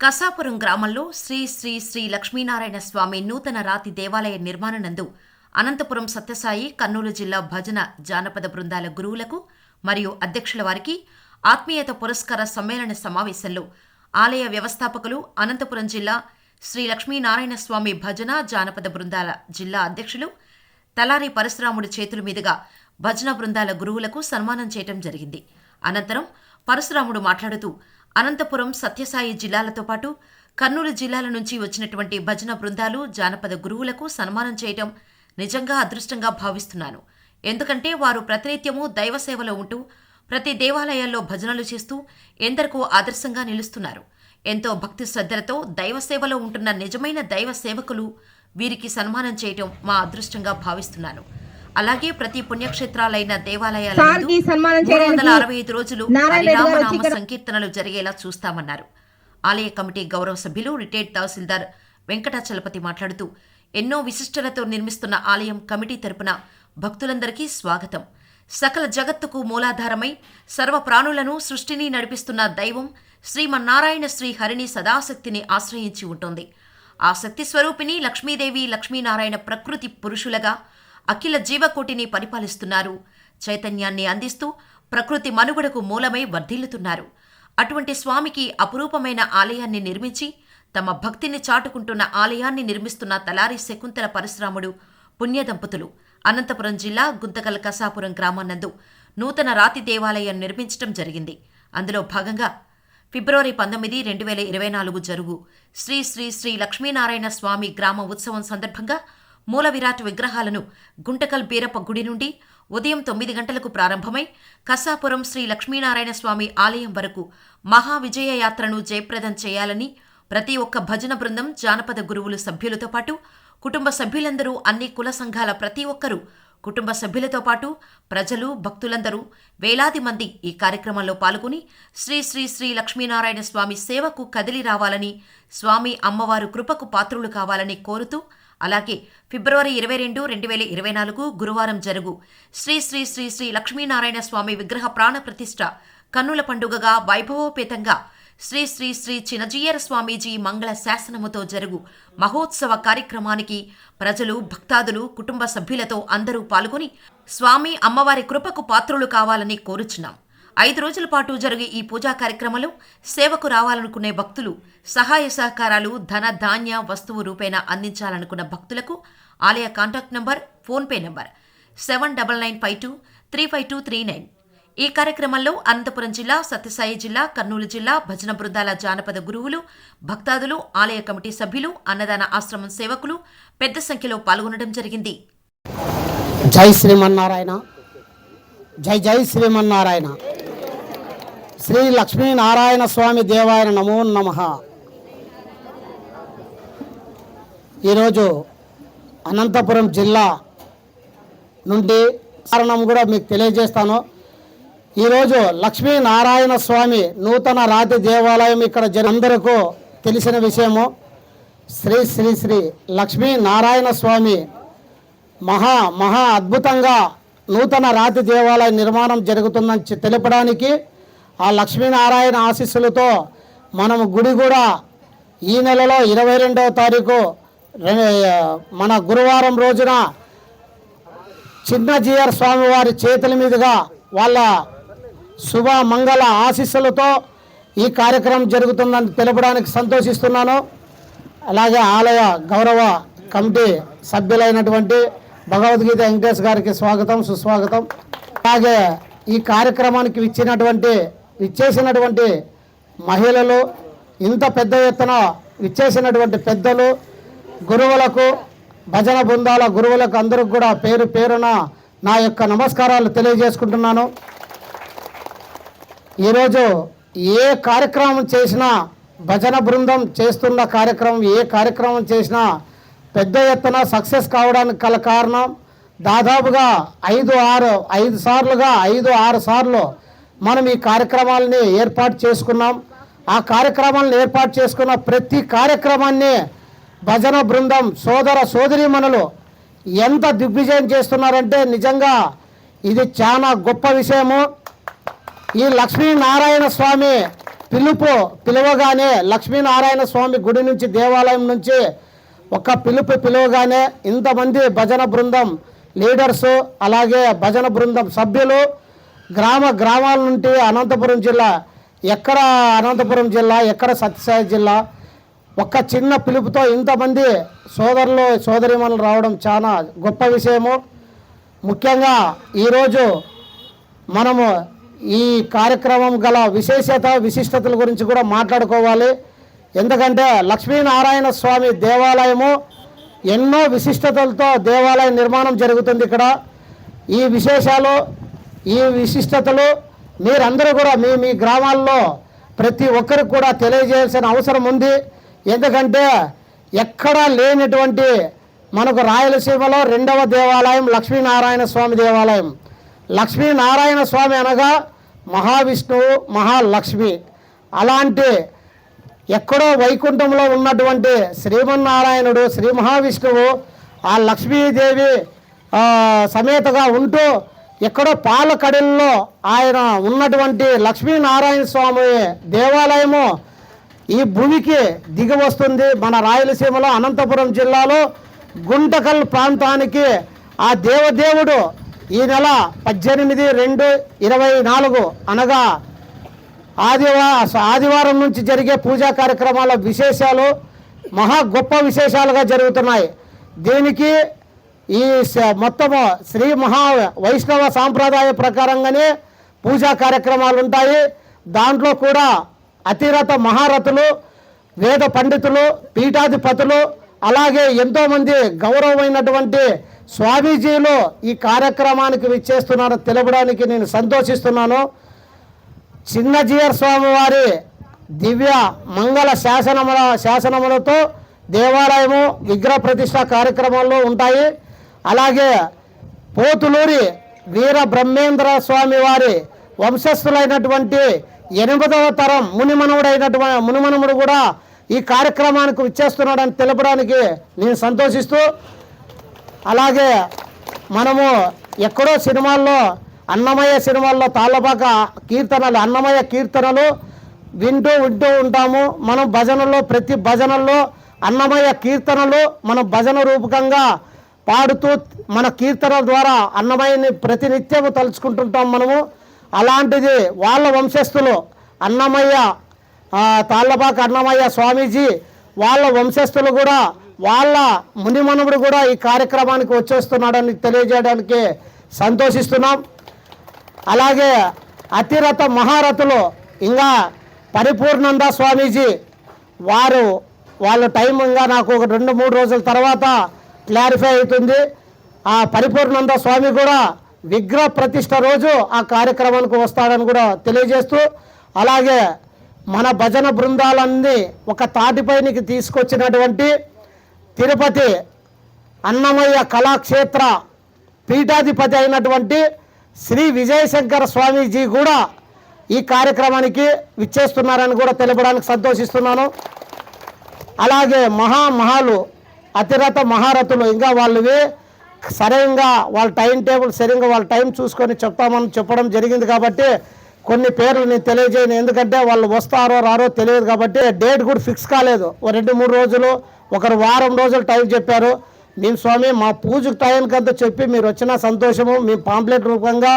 కసాపురం గ్రామంలో శ్రీ శ్రీ శ్రీ లక్ష్మీనారాయణ స్వామి నూతన రాతి దేవాలయ నిర్మాణనందు అనంతపురం సత్యసాయి కర్నూలు జిల్లా భజన జానపద బృందాల గురువులకు మరియు అధ్యక్షుల వారికి ఆత్మీయత పురస్కార సమ్మేళన సమావేశంలో ఆలయ వ్యవస్థాపకులు అనంతపురం జిల్లా శ్రీ లక్ష్మీనారాయణ స్వామి భజన జానపద బృందాల జిల్లా అధ్యక్షులు తలారి పరశురాముడి చేతుల మీదుగా భజన బృందాల గురువులకు సన్మానం చేయటం జరిగింది. అనంతరం పరశురాముడు మాట్లాడుతూ అనంతపురం సత్యసాయి జిల్లాలతో పాటు కర్నూలు జిల్లాల నుంచి వచ్చినటువంటి భజన బృందాలు జానపద గురువులకు సన్మానం చేయటం నిజంగా అదృష్టంగా భావిస్తున్నాను. ఎందుకంటే వారు ప్రతినిత్యము దైవ సేవలో ఉంటూ ప్రతి దేవాలయాల్లో భజనలు చేస్తూ ఎందరికో ఆదర్శంగా నిలుస్తున్నారు. ఎంతో భక్తి శ్రద్ధలతో దైవ సేవలో ఉంటున్న నిజమైన దైవ సేవకులు వీరికి సన్మానం చేయటం మా అదృష్టంగా భావిస్తున్నాను. అలాగే ప్రతి పుణ్యక్షేత్రాలైన దేవాలయాల మూడు వందల అరవై ఐదు రోజులు హరినామనామ సంకీర్తనలు జరిగేలా చూస్తామన్నారు. ఆలయ కమిటీ గౌరవ సభ్యులు రిటైర్డ్ తహసీల్దార్ వెంకటాచలపతి మాట్లాడుతూ ఎన్నో విశిష్టలతో నిర్మిస్తున్న ఆలయం కమిటీ తరపున భక్తులందరికీ స్వాగతం. సకల జగత్తుకు మూలాధారమై సర్వ ప్రాణులను సృష్టిని నడిపిస్తున్న దైవం శ్రీమన్నారాయణ శ్రీ హరిని సదాశక్తిని ఆశ్రయించి ఉంటుంది. ఆ శక్తి స్వరూపిణి లక్ష్మీదేవి లక్ష్మీనారాయణ ప్రకృతి పురుషులగా అఖిల జీవకోటిని పరిపాలిస్తున్నారు. చైతన్యాన్ని అందిస్తూ ప్రకృతి మనుగడకు మూలమై వర్ధిల్లుతున్నారు. అటువంటి స్వామికి అపురూపమైన ఆలయాన్ని నిర్మించి తమ భక్తిని చాటుకుంటున్న ఆలయాన్ని నిర్మిస్తున్న తలారి శకుంతల పరశురాముడు పుణ్యదంపతులు అనంతపురం జిల్లా గుంతకల్ కసాపురం గ్రామానందు నూతన రాతి దేవాలయం నిర్మించడం జరిగింది. అందులో భాగంగా ఫిబ్రవరి పంతొమ్మిది రెండు వేల ఇరవై నాలుగు జరుగు శ్రీ శ్రీ శ్రీ లక్ష్మీనారాయణ స్వామి గ్రామ ఉత్సవం సందర్భంగా మూల విరాట్ విగ్రహాలను గుంటకల్ బీరప్ప గుడి నుండి ఉదయం తొమ్మిది గంటలకు ప్రారంభమై కసాపురం శ్రీ లక్ష్మీనారాయణ స్వామి ఆలయం వరకు మహా విజయ యాత్రను జయప్రదం చేయాలని ప్రతి ఒక్క భజన బృందం జానపద గురువులు సభ్యులతో పాటు కుటుంబ సభ్యులందరూ అన్ని కుల సంఘాల ప్రతి ఒక్కరూ కుటుంబ సభ్యులతో పాటు ప్రజలు భక్తులందరూ వేలాది మంది ఈ కార్యక్రమంలో పాల్గొని శ్రీ శ్రీ శ్రీ లక్ష్మీనారాయణ స్వామి సేవకు కదిలి రావాలని స్వామి అమ్మవారు కృపకు పాత్రులు కావాలని కోరుతూ అలాగే ఫిబ్రవరి ఇరవై రెండు రెండు వేల ఇరవై నాలుగు గురువారం జరుగు. శ్రీ శ్రీ శ్రీ శ్రీ లక్ష్మీనారాయణ స్వామి విగ్రహ ప్రాణ ప్రతిష్ఠ కన్నుల పండుగగా వైభవోపేతంగా శ్రీ శ్రీ శ్రీ చినజీయర స్వామీజీ మంగళ శాసనముతో జరుగు మహోత్సవ కార్యక్రమానికి ప్రజలు భక్తాదులు కుటుంబ సభ్యులతో అందరూ పాల్గొని స్వామి అమ్మవారి కృపకు పాత్రులు కావాలని కోరుచున్నాం. ఐదు రోజుల పాటు జరిగే ఈ పూజా కార్యక్రమంలో సేవకు రావాలనుకునే భక్తులు సహాయ సహకారాలు ధన ధాన్య వస్తువు రూపేణా అందించాలనుకున్న భక్తులకు ఆలయ contact number PhonePe number seven double nine five two three five two three nine. ఈ కార్యక్రమంలో అనంతపురం జిల్లా సత్యసాయి జిల్లా కర్నూలు జిల్లా భజన బృందాల జానపద గురువులు భక్తాదులు ఆలయ కమిటీ సభ్యులు అన్నదాన ఆశ్రమం సేవకులు పెద్ద సంఖ్యలో పాల్గొనడం జరిగింది. జై శ్రీమన్నారాయణ. జై జై శ్రీమన్నారాయణ. శ్రీ లక్ష్మీనారాయణ స్వామి దేవాయ నమో నమ. ఈరోజు అనంతపురం జిల్లా నుండి కారణం కూడా మీకు తెలియజేస్తాను. ఈరోజు లక్ష్మీనారాయణ స్వామి నూతన రాతి దేవాలయం ఇక్కడ జరి అందరికీ తెలిసిన విషయము. శ్రీ శ్రీ శ్రీ లక్ష్మీనారాయణ స్వామి మహా మహా అద్భుతంగా నూతన రాతి దేవాలయ నిర్మాణం జరుగుతుందని తెలపడానికి ఆ లక్ష్మీనారాయణ ఆశీస్సులతో మనము గుడి కూడా ఈ నెలలో ఇరవై రెండవ తారీఖు రె- మన గురువారం రోజున చిన్న స్వామివారి చేతుల మీదుగా వాళ్ళ శుభ మంగళ ఆశీస్సులతో ఈ కార్యక్రమం జరుగుతుందని తెలపడానికి సంతోషిస్తున్నాను. అలాగే ఆలయ గౌరవ కమిటీ సభ్యులైనటువంటి భగవద్గీత వెంకటేష్ గారికి స్వాగతం సుస్వాగతం. అలాగే ఈ కార్యక్రమానికి ఇచ్చినటువంటి ఇచ్చేసినటువంటి మహిళలు ఇంత పెద్ద ఎత్తున ఇచ్చేసినటువంటి పెద్దలు గురువులకు భజన బృందాల గురువులకు అందరికి కూడా పేరు పేరున నా యొక్క నమస్కారాలు తెలియజేసుకుంటున్నాను. ఈరోజు ఏ కార్యక్రమం చేసినా భజన బృందం చేస్తున్న కార్యక్రమం ఏ కార్యక్రమం చేసినా పెద్ద ఎత్తున సక్సెస్ కావడానికి గల కారణం దాదాపుగా ఐదు ఆరు ఐదు సార్లుగా ఐదు ఆరు సార్లు మనం ఈ కార్యక్రమాలని ఏర్పాటు చేసుకున్నాం. ఆ కార్యక్రమాలను ఏర్పాటు చేసుకున్న ప్రతి కార్యక్రమాన్ని భజన బృందం సోదర సోదరీమణులు ఎంత దిగ్విజయం చేస్తున్నారంటే నిజంగా ఇది చాలా గొప్ప విషయము. ఈ లక్ష్మీనారాయణ స్వామి పిలుపు పిలవగానే లక్ష్మీనారాయణ స్వామి గుడి నుంచి దేవాలయం నుంచి ఒక పిలుపు పిలవగానే ఇంతమంది భజన బృందం లీడర్సు అలాగే భజన బృందం సభ్యులు గ్రామ గ్రామాల నుండి అనంతపురం జిల్లా ఎక్కడ అనంతపురం జిల్లా ఎక్కడ సత్యసాయి జిల్లా ఒక్క చిన్న పిలుపుతో ఇంతమంది సోదరులు సోదరిమణులు రావడం చాలా గొప్ప విషయము. ముఖ్యంగా ఈరోజు మనము ఈ కార్యక్రమం గల విశేషత విశిష్టతల గురించి కూడా మాట్లాడుకోవాలి. ఎందుకంటే లక్ష్మీనారాయణ స్వామి దేవాలయము ఎన్నో విశిష్టతలతో దేవాలయ నిర్మాణం జరుగుతుంది ఇక్కడ. ఈ విశేషాలు ఈ విశిష్టతలు మీరందరూ కూడా మీ మీ గ్రామాల్లో ప్రతి ఒక్కరికి కూడా తెలియజేయాల్సిన అవసరం ఉంది. ఎందుకంటే ఎక్కడా లేనటువంటి మనకు రాయలసీమలో రెండవ దేవాలయం లక్ష్మీనారాయణ స్వామి దేవాలయం. లక్ష్మీనారాయణ స్వామి అనగా మహావిష్ణువు మహాలక్ష్మి. అలాంటి ఎక్కడో వైకుంఠంలో ఉన్నటువంటి శ్రీమన్నారాయణుడు శ్రీ మహావిష్ణువు ఆ లక్ష్మీదేవి సమేతగా ఉంటూ ఎక్కడో పాలకడల్లో ఆయన ఉన్నటువంటి లక్ష్మీనారాయణ స్వామి దేవాలయము ఈ భూమికి దిగి వస్తుంది మన రాయలసీమలో అనంతపురం జిల్లాలో గుంటకల్ ప్రాంతానికి. ఆ దేవదేవుడు ఈ నెల పద్దెనిమిది రెండు ఇరవై నాలుగు అనగా ఆదివా ఆదివారం నుంచి జరిగే పూజా కార్యక్రమాల విశేషాలు మహా గొప్ప విశేషాలుగా జరుగుతున్నాయి. దీనికి ఈ మొత్తము శ్రీ మహా వైష్ణవ సాంప్రదాయ ప్రకారంగానే పూజా కార్యక్రమాలు ఉంటాయి దాంట్లో కూడా అతిరథ మహారథులు వేద పండితులు పీఠాధిపతులు అలాగే ఎంతోమంది గౌరవమైనటువంటి స్వామీజీలు ఈ కార్యక్రమానికి విచ్చేస్తున్నారో తెలపడానికి నేను సంతోషిస్తున్నాను. చిన్నజీయర్ స్వామివారి దివ్య మంగళ శాసనముల శాసనములతో దేవాలయము విగ్రహ ప్రతిష్ట కార్యక్రమాలు ఉంటాయి. అలాగే పోతులూరి వీర బ్రహ్మేంద్ర స్వామి వారి వంశస్థులైనటువంటి ఎనిమిదవ తరం మునిమనువుడైనటువంటి మునిమనుముడు కూడా ఈ కార్యక్రమానికి విచ్చేస్తున్నాడని తెలపడానికి నేను సంతోషిస్తూ అలాగే మనము ఎక్కడో సినిమాల్లో అన్నమయ్య సినిమాల్లో తాళ్ళపాక కీర్తనలు అన్నమయ్య కీర్తనలు వింటూ వింటూ ఉంటాము. మనం భజనలో ప్రతి భజనల్లో అన్నమయ్య కీర్తనలు మనం భజన రూపకంగా పాడుతూ మన కీర్తనల ద్వారా అన్నమయ్యని ప్రతినిత్యము తలుచుకుంటుంటాం మనము. అలాంటిది వాళ్ళ వంశస్థులు అన్నమయ్య తాళ్ళపాక అన్నమయ్య స్వామీజీ వాళ్ళ వంశస్థులు కూడా వాళ్ళ మునిమనుడు కూడా ఈ కార్యక్రమానికి వచ్చేస్తున్నాడని తెలియజేయడానికి సంతోషిస్తున్నాం. అలాగే అతిరథ మహారథులు ఇంకా పరిపూర్ణంద స్వామీజీ వారు వాళ్ళ టైం ఇంకా నాకు ఒక రెండు మూడు రోజుల తర్వాత క్లారిఫై అవుతుంది. ఆ పరిపూర్ణంద స్వామి కూడా విగ్రహ ప్రతిష్ట రోజు ఆ కార్యక్రమానికి వస్తాడని కూడా తెలియజేస్తూ అలాగే మన భజన బృందాలన్నీ ఒక తాటిపైనికి తీసుకొచ్చినటువంటి తిరుపతి అన్నమయ్య కళాక్షేత్ర పీఠాధిపతి అయినటువంటి శ్రీ విజయశంకర స్వామీజీ కూడా ఈ కార్యక్రమానికి విచ్చేస్తున్నారని కూడా తెలపడానికి సంతోషిస్తున్నాను. అలాగే మహా మహాలు అతిరథ మహారథులు. ఇంకా వాళ్ళవి సరిగ్గా వాళ్ళ టైం టేబుల్ సరిగ్గా వాళ్ళ టైం చూసుకొని చెప్తామని చెప్పడం జరిగింది కాబట్టి కొన్ని పేర్లు నేను తెలియజేయను. ఎందుకంటే వాళ్ళు వస్తారో రారో తెలియదు కాబట్టి డేట్ కూడా ఫిక్స్ కాలేదు. ఓ రెండు మూడు రోజులు ఒకరు వారం రోజులు టైం చెప్పారు. మేము స్వామి మా పూజకు టైంకి అంతా చెప్పి మీరు వచ్చిన సంతోషము. మేము పాంప్లెట్ రూపంగా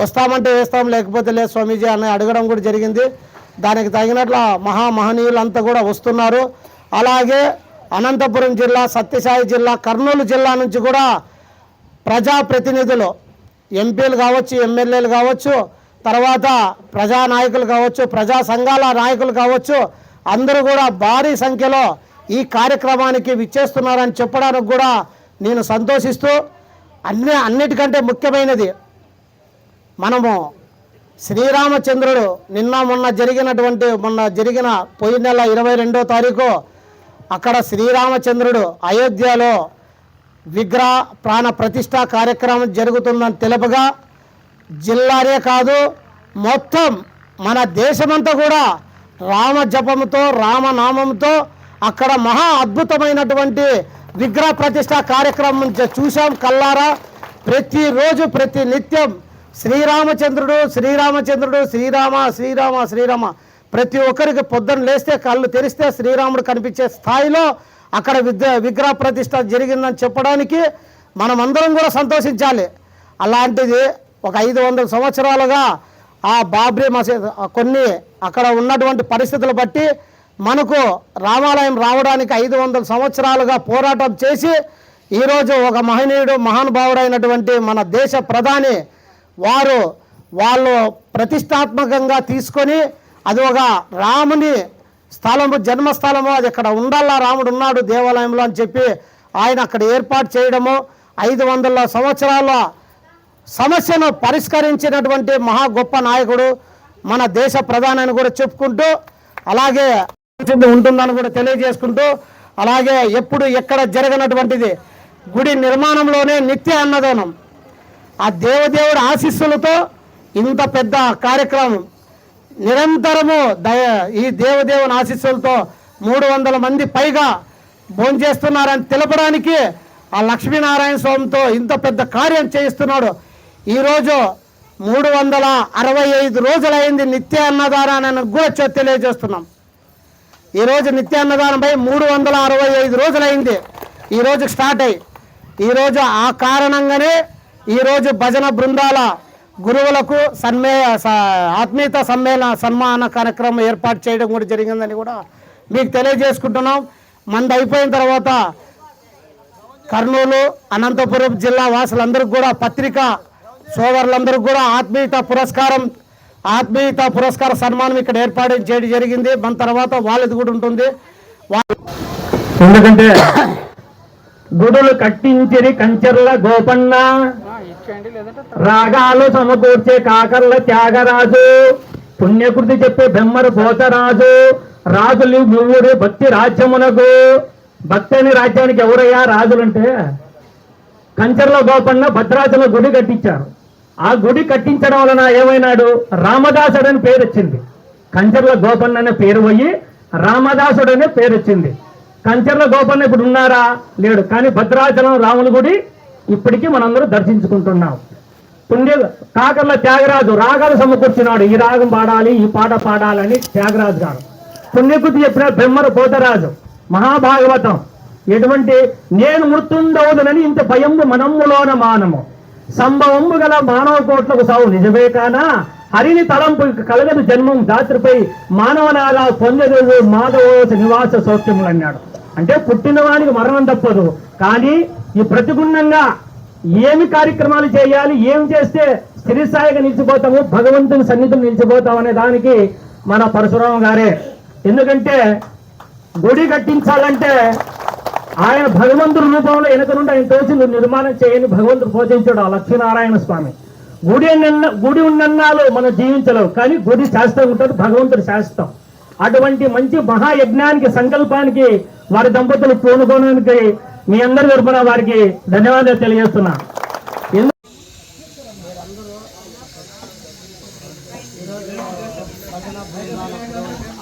వస్తామంటే వేస్తాం లేకపోతే లేదు స్వామీజీ అని అడగడం కూడా జరిగింది. దానికి తగినట్ల మహా మహనీయులంతా కూడా వస్తున్నారు. అలాగే అనంతపురం జిల్లా సత్యసాయి జిల్లా కర్నూలు జిల్లా నుంచి కూడా ప్రజాప్రతినిధులు ఎంపీలు కావచ్చు ఎమ్మెల్యేలు కావచ్చు తర్వాత ప్రజా నాయకులు కావచ్చు ప్రజా సంఘాల నాయకులు కావచ్చు అందరూ కూడా భారీ సంఖ్యలో ఈ కార్యక్రమానికి విచ్చేస్తున్నారని చెప్పడానికి కూడా నేను సంతోషిస్తూ అన్ని అన్నిటికంటే ముఖ్యమైనది మనము శ్రీరామచంద్రుడు నిన్న మొన్న జరిగినటువంటి మొన్న జరిగిన పోయిన నెల ఇరవై రెండో తారీఖు అక్కడ శ్రీరామచంద్రుడు అయోధ్యలో విగ్రహ ప్రాణ ప్రతిష్ట కార్యక్రమం జరుగుతుందని తెలుపగా జిల్లానే కాదు మొత్తం మన దేశమంతా కూడా రామ జపంతో రామనామంతో అక్కడ మహా అద్భుతమైనటువంటి విగ్రహ ప్రతిష్ట కార్యక్రమం చూసాం చూశాం కల్లారా ప్రతిరోజు ప్రతి నిత్యం శ్రీరామచంద్రుడు శ్రీరామచంద్రుడు శ్రీరామ శ్రీరామ శ్రీరామ ప్రతి ఒక్కరికి పొద్దున్న లేస్తే కళ్ళు తెరిస్తే శ్రీరాముడు కనిపించే స్థాయిలో అక్కడ విద్య విగ్రహ ప్రతిష్ట జరిగిందని చెప్పడానికి మనమందరం కూడా సంతోషించాలి. అలాంటిది ఒక ఐదు వందల సంవత్సరాలుగా ఆ బాబ్రీ మసీద్ కొన్ని అక్కడ ఉన్నటువంటి పరిస్థితులు బట్టి మనకు రామాలయం రావడానికి ఐదు వందల సంవత్సరాలుగా పోరాటం చేసి ఈరోజు ఒక మహనీయుడు మహానుభావుడైనటువంటి మన దేశ ప్రధాని వారు వాళ్ళు ప్రతిష్టాత్మకంగా తీసుకొని అది ఒక రాముని స్థలము జన్మస్థలము అది అక్కడ ఉండాలా రాముడు ఉన్నాడు దేవాలయంలో అని చెప్పి ఆయన అక్కడ ఏర్పాటు చేయడము ఐదు వందల సంవత్సరాల సమస్యను పరిష్కరించినటువంటి మహా గొప్ప నాయకుడు మన దేశ ప్రధాని కూడా చెప్పుకుంటూ అలాగే ఉంటుందని కూడా తెలియజేసుకుంటూ అలాగే ఎప్పుడు ఎక్కడ జరగనటువంటిది గుడి నిర్మాణంలోనే నిత్య అన్నదానం. ఆ దేవదేవుడి ఆశీస్సులతో ఇంత పెద్ద కార్యక్రమం నిరంతరము దయ ఈ దేవదేవుని ఆశీస్సులతో మూడు వందల మంది పైగా భోంచేస్తున్నారని తెలపడానికి ఆ లక్ష్మీనారాయణ స్వామితో ఇంత పెద్ద కార్యం చేయిస్తున్నాడు. ఈరోజు మూడు వందల అరవై ఐదు రోజులైంది నిత్య అన్నదానాన్ని కూడా తెలియజేస్తున్నాం. ఈరోజు నిత్య అన్నదానంపై మూడు వందల అరవై ఐదు రోజులైంది. ఈరోజు స్టార్ట్ అయ్యి. ఈరోజు ఆ కారణంగానే ఈరోజు భజన బృందాల గురువులకు సన్మే స- ఆత్మీయత సమ్మేళన సన్మాన కార్యక్రమం ఏర్పాటు చేయడం కూడా జరిగిందని కూడా మీకు తెలియజేసుకుంటున్నాం. మంది అయిపోయిన తర్వాత కర్నూలు అనంతపురం జిల్లా వాసులందరికీ కూడా పత్రిక సోదరులందరికీ కూడా ఆత్మీయత పురస్కారం ఆత్మీయత పురస్కార సన్మానం ఇక్కడ ఏర్పాటు చేయడం జరిగింది. మన తర్వాత వాళ్ళది కూడా ఉంటుంది. ఎందుకంటే గుడులు కట్టించిరి కంచెర్ల గోపన్న రాగాలు సమకూర్చే కాకర్ల త్యాగరాజు పుణ్యకృతి చెప్పే బెమ్మర పోతరాజు రాజులు మువ్వుడు భక్తి రాజ్యమునకు. భక్తి అనే రాజ్యానికి ఎవరయ్యా రాజులంటే? కంచర్ల గోపన్న భద్రాచల గుడి కట్టించారు. ఆ గుడి కట్టించడం వలన ఏమైనాడు? రామదాసుడు అని పేరు వచ్చింది. కంచర్ల గోపన్న అనే పేరు పోయి రామదాసుడు అనే పేరు వచ్చింది. కంచర్ల గోపన్న ఇప్పుడు ఉన్నారా? లేడు. కానీ భద్రాచలం రాముల గుడి ఇప్పటికీ మనందరూ దర్శించుకుంటున్నాం. పుణ్య కాకర్ల త్యాగరాజు రాగాలు సమకూర్చున్నాడు ఈ రాగం పాడాలి ఈ పాట పాడాలని త్యాగరాజు గారు. పుణ్యకృతి చెప్పిన బ్రహ్మర పోతరాజు మహాభాగవతం. ఎటువంటి నేను మృత్యుండవుదనని ఇంత భయము మనమ్ములోన మానము. సంభవము గల మానవ కోట్లకు సావు నిజమే కానా? హరిని తలంపు కలగదు జన్మం దాత్రిపై మానవనాలా పొందదు మాధవ నివాస సౌఖ్యములు అన్నాడు అంటే పుట్టిన వానికి మరణం తప్పదు. కానీ ఈ ప్రతిగుణంగా ఏమి కార్యక్రమాలు చేయాలి ఏం చేస్తే స్థిరస్థాయిగా నిలిచిపోతాము భగవంతుని సన్నిధిని నిలిచిపోతాం అనే దానికి మన పరశురామ గారే. ఎందుకంటే గుడి కట్టించాలంటే ఆయన భగవంతుడి రూపంలో వెనుక నుండి ఆయన తోచి నిర్మాణం చేయని భగవంతుడు పోషించాడు ఆ లక్ష్మీనారాయణ స్వామి. గుడి గుడి ఉన్నన్నాళ్ళు మనం జీవించలేవు కానీ గుడి శాస్త్రం ఉంటుంది భగవంతుడు శాస్త్రం అటువంటి మంచి మహాయజ్ఞానికి సంకల్పానికి వారి దంపతులు పూనుకోవడానికి మీ అందరి తరఫున వారికి ధన్యవాదాలు తెలియజేస్తున్నా. ఎందు-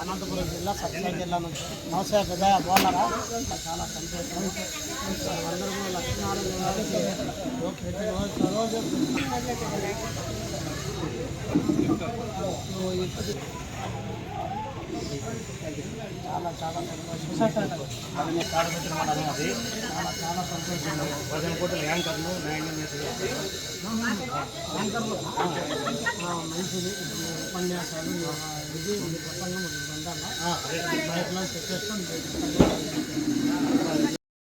అనంతపురం జిల్లా సత్యసాయి జిల్లా నుంచి నమస్తే పెద్ద బాగున్నారా చాలా సంతోషం అందరూ కూడా రోజు చాలా చాలా సంతోషం అది అది చాలా చాలా సంతోషం భజన కోటలు యాంకర్లు యాంకర్లు మంచిది ఉపన్యాసాలు ఇది ప్రసంగం ఇది ఉండాలా బయటలో చేస్తాం